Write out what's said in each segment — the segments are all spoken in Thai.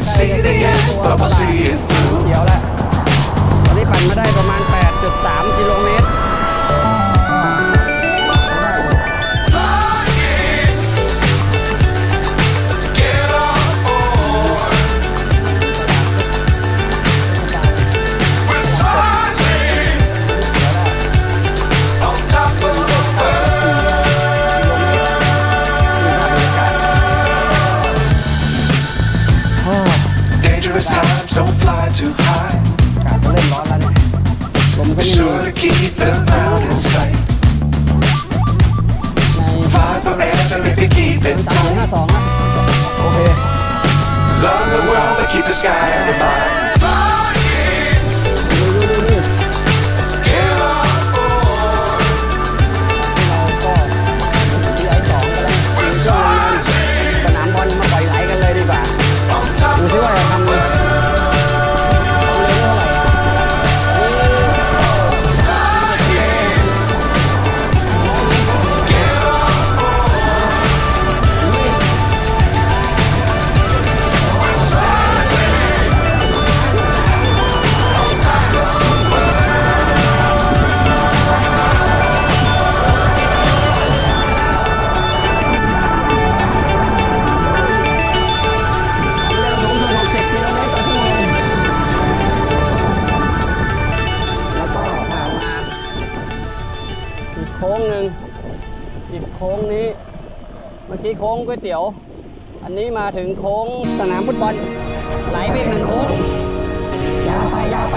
can't see the end but we'll see it through เดี๋ยวละตอนนี้ปั่นมาได้ประมาณ 8.3 กิโลเมตร Cause times don't fly too high. Be sure to keep the mound in sight. Fly forever if you keep it tight. Love the world and keep the sky in your mind. ี้โค้งก๋วยเตี๋ยว อันนี้มาถึงโค้งสนามฟุตบอล ไหลไปถึงโค้งยาวไปยาวไป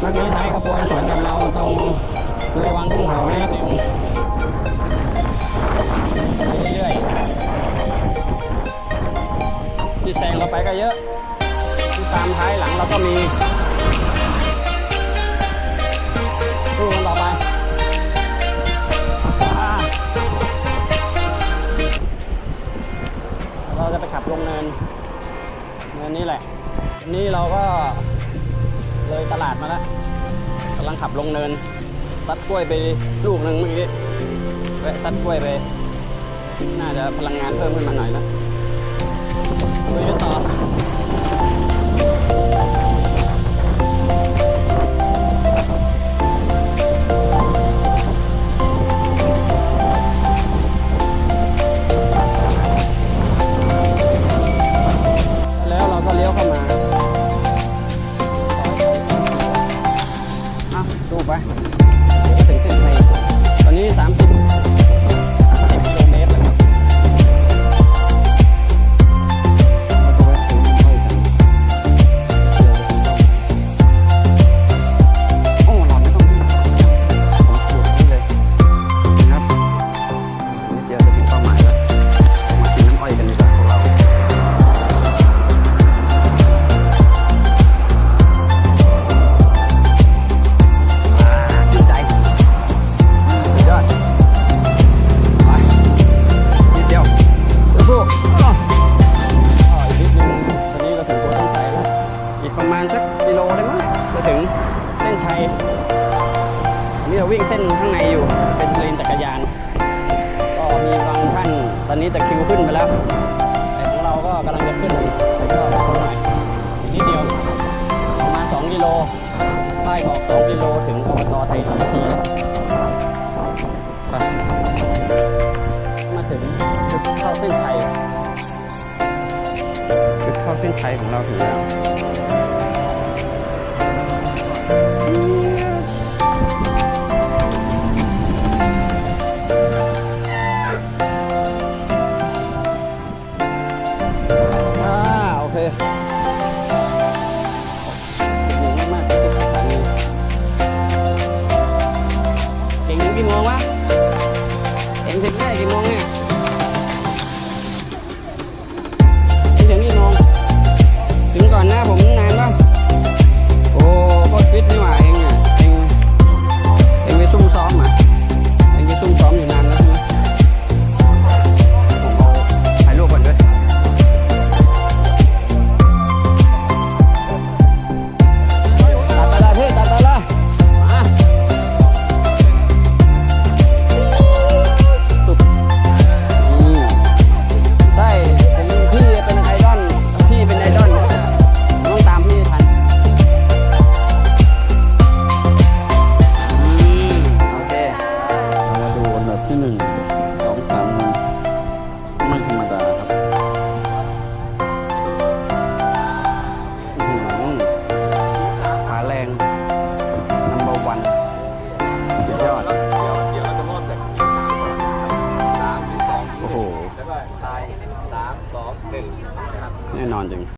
เมื่อกี้ท้ายขบวนสวนกับเราตรงระวังพุ่งเขานะติวไปเรื่อยๆที่แซงเราไปก็เยอะ ที่ตามท้ายหลังเราก็มีดูกันต่อไปเราจะไปขับลงเนินเนินนี้แหละ นี่เราก็ เลยตลาดมาแล้วกำลังขับลงเนิน ซัดกล้วยไปลูกหนึ่งเมื่อกี้แวะซัดกล้วยไป น่าจะพลังงานเพิ่มขึ้นมาหน่อยแล้วไปกันต่อแล้วเราก็เลี้ยวเข้ามา ไป นนี้ตะคริวขึ้นไปแล้ว แต่ของเราก็กำลังจะขึ้นแต่ก็อดทนหน่อยอีกนิดเดียว ประมาณ 2 กิโลป้ายบอก2กิโลถึงอบตไทยสามัคคีแล้วไปมาถึงจุดเข้าเส้นชัยจุดเข้าเส้นชัยของเราถึงแล้ว